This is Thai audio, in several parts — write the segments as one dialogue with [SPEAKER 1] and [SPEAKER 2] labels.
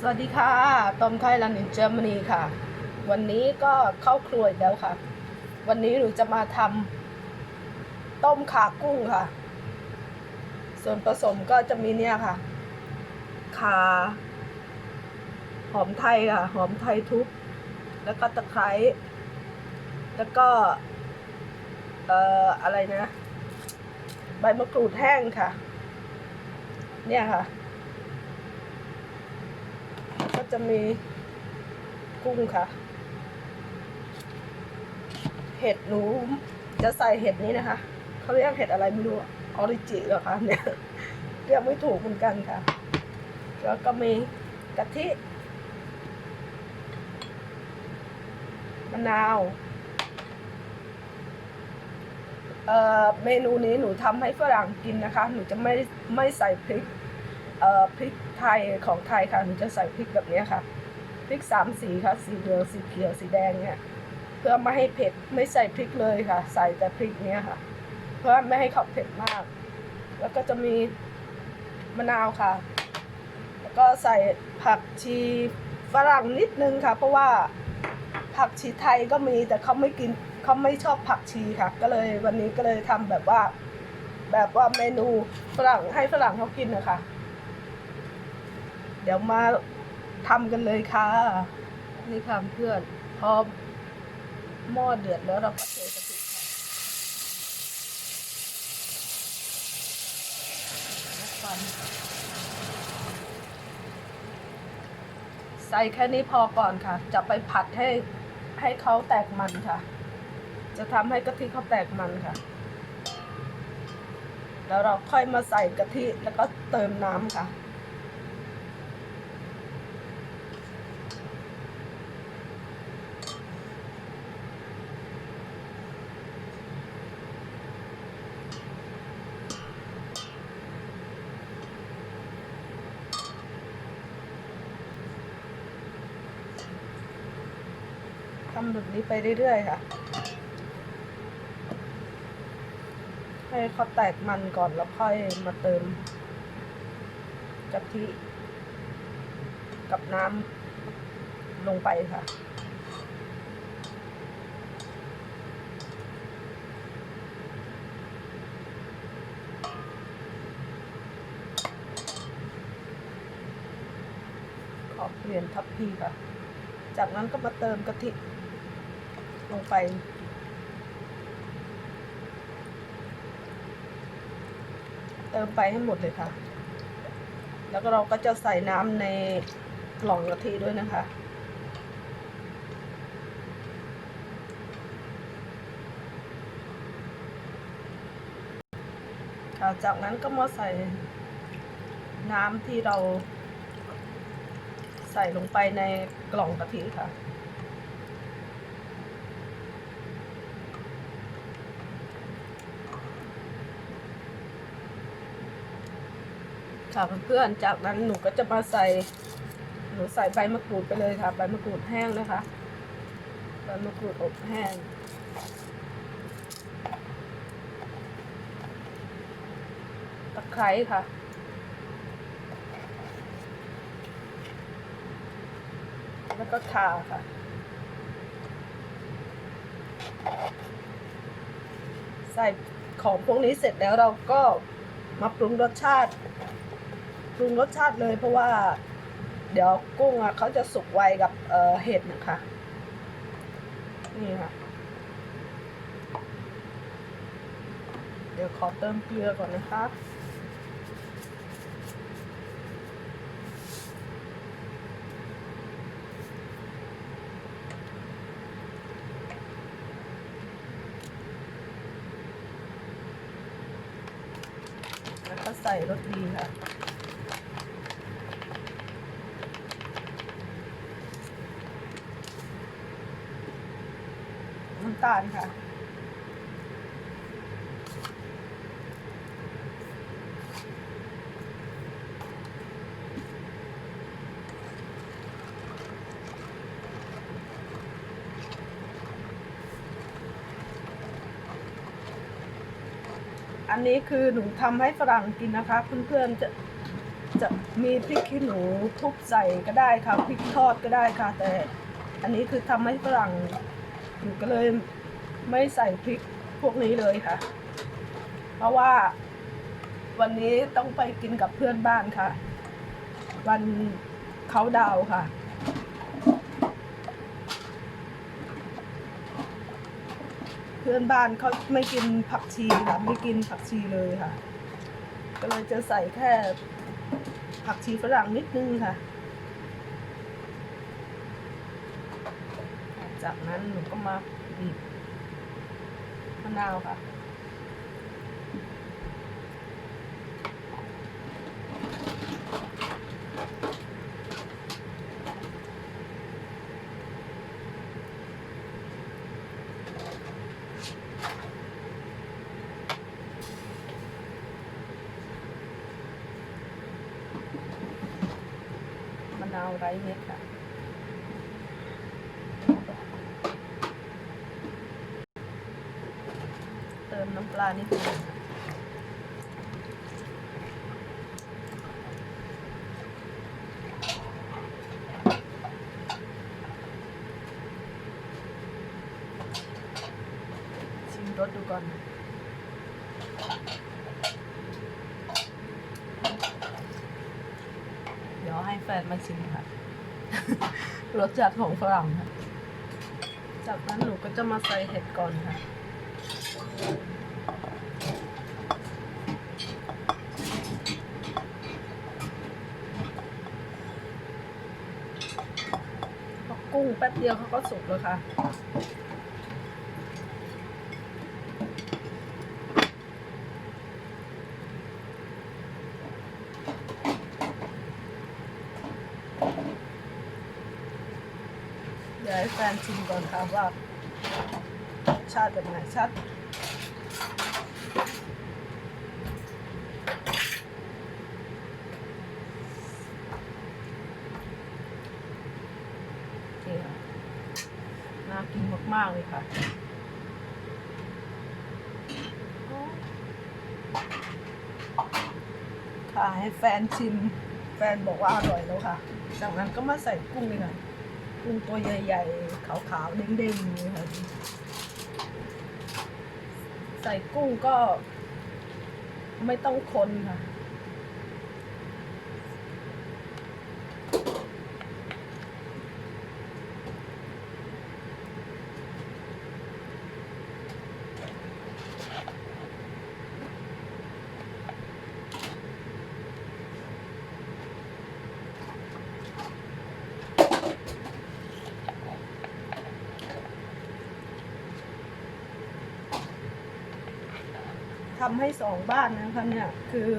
[SPEAKER 1] สวัสดีค่ะตอมไทยแลนในเยอรมนีค่ะ วันนี้ก็เข้าครัวอีกแล้วค่ะ วันนี้หนูจะมาทำต้มขากุ้งค่ะ ส่วนผสมก็จะมีเนี่ยค่ะขาหอมไทยค่ะ หอมไทยทุบแล้วก็ตะไคร้แล้วก็ เอ่ออะไรนะ ใบมะกรูดแห้งค่ะ เนี่ยค่ะ จะมีกุ้งค่ะ เห็ดหนูจะใส่เห็ดนี้นะคะ เขาเรียกเห็ดอะไรไม่รู้ออริจิเหรอคะเนี่ยเรียกไม่ถูกเหมือนกันค่ะ แล้วก็มีกะทิมะนาวเอ่อเมนูนี้หนูทำให้ฝรั่งกินนะคะ หนูจะไม่ไม่ใส่พริก เอ่อพริกไทยของไทยค่ะหนูจะใส่พริกแบบนี้ค่ะพริกสามสีค่ะสีเหลืองสีเขียวสีแดงเนี่ยเพื่อไม่ให้เผ็ดไม่ใส่พริกเลยค่ะ ใส่แต่พริกเนี้ยค่ะ เพื่อไม่ให้เขาเผ็ดมาก แล้วก็จะมีมะนาวค่ะ แล้วก็ใส่ผักชีฝรั่งนิดนึงค่ะ เพราะว่าผักชีไทยก็มีแต่เขาไม่กินเขาไม่ชอบผักชีค่ะ ก็เลยวันนี้ก็เลยทำแบบว่า แบบว่าเมนูฝรั่งให้ฝรั่งเขากินนะคะ ดี๋ยวมาทำกันเลยค่ะ นี่ค่ะเพื่อนพอหม้อเดือดแล้วเราก็เทกะทิค่ะใส่แค่นี้พอก่อนค่ะ จะไปผัดให้ให้เขาแตกมันค่ะ จะทำให้กะทิเขาแตกมันค่ะ แล้วเราค่อยมาใส่กะทิแล้วก็เติมน้ำค่ะำแบบนี้ไปเรื่อยๆค่ะ ให้เขาแตกมันก่อนแล้วค่อยมาเติมกะทิกับน้ำลงไปค่ะขอเปลี่ยนทัพพีค่ะ จากนั้นก็มาเติมกะทิ ลงไป เติมไปให้หมดเลยค่ะ แล้วก็เราก็จะใส่น้ำในกล่องกะทิด้วยนะคะค่ะจากนั้นก็มาใส่น้ำที่เราใส่ลงไปในกล่องกะทิค่ะ ค่ะเพื่อนๆจากนั้นหนูก็จะมาใส่หนูใส่ใบมะกรูดไปเลยค่ะ ใบมะกรูดแห้งนะคะใบมะกรูดอบแห้งตะไคร้ค่ะแล้วก็ข่าค่ะ ใส่ของพวกนี้เสร็จแล้วเราก็มาปรุงรสชาติ ปรุงรสชาติเลย เพราะว่าเดี๋ยวกุ้งอะเขาจะสุกไวกับเอ่อเห็ดนะคะ นี่ค่ะ เดี๋ยวขอเติมเกลือก่อนนะคะ แล้วก็ใส่รสดีค่ะ น้ำตาลค่ะ อันนี้คือหนูทำให้ฝรั่งกินนะคะ เพื่อนๆจะจะมีพริกขี้หนูทุบใส่ก็ได้ค่ะพริกทอดก็ได้ค่ะ แต่อันนี้คือทำให้ฝรั่ง หนูก็เลยไม่ใส่พริกพวกนี้เลยค่ะ เพราะว่าวันนี้ต้องไปกินกับเพื่อนบ้านค่ะ วันเขาดาวค่ะ เพื่อนบ้านเขาไม่กินผักชีค่ะไม่กินผักชีเลยค่ะ ก็เลยจะใส่แค่ผักชีฝรั่งนิดนึงค่ะ จากนั้นหนูก็มาบีบมะนาวค่ะมะนาวไร้เม็ดค่ะ เติ มน้ำปลานิดนึงค่ะชิมรสดูก่อนเดี๋ยวให้แฟนมาชิมค่ะ รสจัดของฝรั่งค่ะ จากนั้นหนูก็จะมาใส่เห็ดก่อนค่ะ กุ้งแป๊บเดียวเขาก็สุกแล้วค่ะ เดี๋ยวให้แฟนชิมก่อนค่ะว่า ชาติเป็นไงชัดโอเคค่ะน่ากิน มากเลยค่ะค่ะให้แฟนชิม แฟนบอกว่าอร่อยแล้วค่ะ จากนั้นก็มาใส่กุ้งเลยค่ะกุ้งตัวใหญ่ๆ ขาวๆ เด้งๆเลยค่ะ ใส่กุ้งก็ไม่ต้องคนค่ะ ทำให้สองบ้านนะคะเนี่ยคือ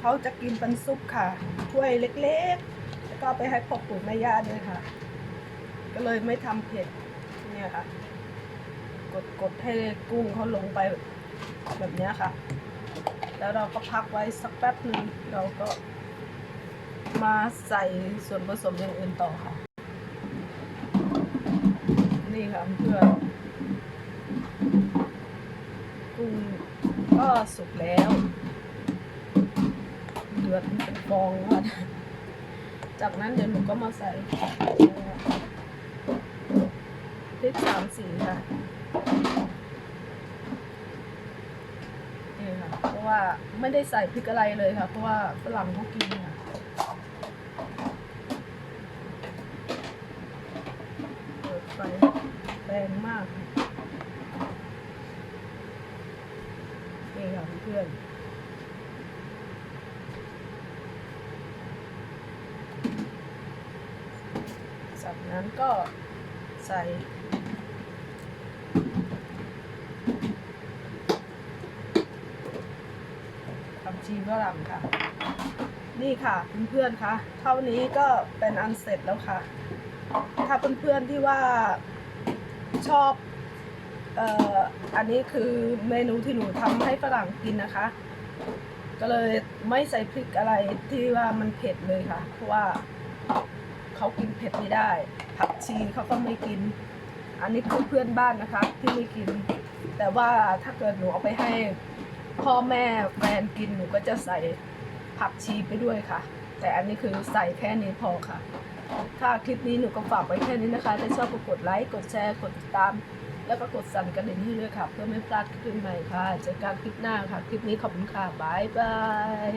[SPEAKER 1] เขาจะกินเป็นซุปค่ะถ้วยเล็กๆ แล้วก็ไปให้พ่อปู่แม่ย่าด้วยค่ะ ก็เลยไม่ทำเผ็ดเนี่ยค่ะ กดกดให้กุ้งเขาลงไปแบบนี้ค่ะ แล้วเราก็พักไว้สักแป๊บหนึ่งเราก็มาใส่ส่วนผสมอย่างอื่นต่อค่ะ นี่ค่ะเพื่อน กุ้งก็สุกแล้วเดือดเป็นฟองค่ะจากนั้นเดี๋ยวหนูก็มาใส่พริกสามสีค่ะนี่ค่ะ เพราะว่าไม่ได้ใส่พริกอะไรเลยค่ะ เพราะว่าฝรั่งเขากินค่ะเปิดไฟแรงมากค่ะ นี่ค่ะ เพื่อนจากนั้นก็ใส่ผักชีฝรั่งค่ะ นี่ค่ะเพื่อนๆคะเท่านี้ก็เป็นอันเสร็จแล้วค่ะ ถ้าเพื่อนๆที่ว่าชอบ เอ่ออันนี้คือเมนูที่หนูทำให้ฝรั่งกินนะคะ ก็เลยไม่ใส่พริกอะไรที่ว่ามันเผ็ดเลยค่ะ เพราะว่าเขากินเผ็ดไม่ได้ ผักชีเขาก็ไม่กิน อันนี้คือเพื่อนบ้านนะคะ ที่ไม่กิน แต่ว่าถ้าเกิดหนูเอาไปให้พ่อแม่แฟนกินหนูก็จะใส่ผักชีไปด้วยค่ะ แต่อันนี้คือใส่แค่นี้พอค่ะค่ะคลิปนี้หนูก็ฝากไว้แค่นี้นะคะ ถ้าชอบก็กดไลค์ กดแชร์ กดติดตาม แล้วก็กดสั่นกระดิ่งให้ด้วยค่ะ เพื่อไม่พลาดคลิปใหม่ค่ะเจอกันคลิปหน้าค่ะ คลิปนี้ขอบคุณค่ะบายบาย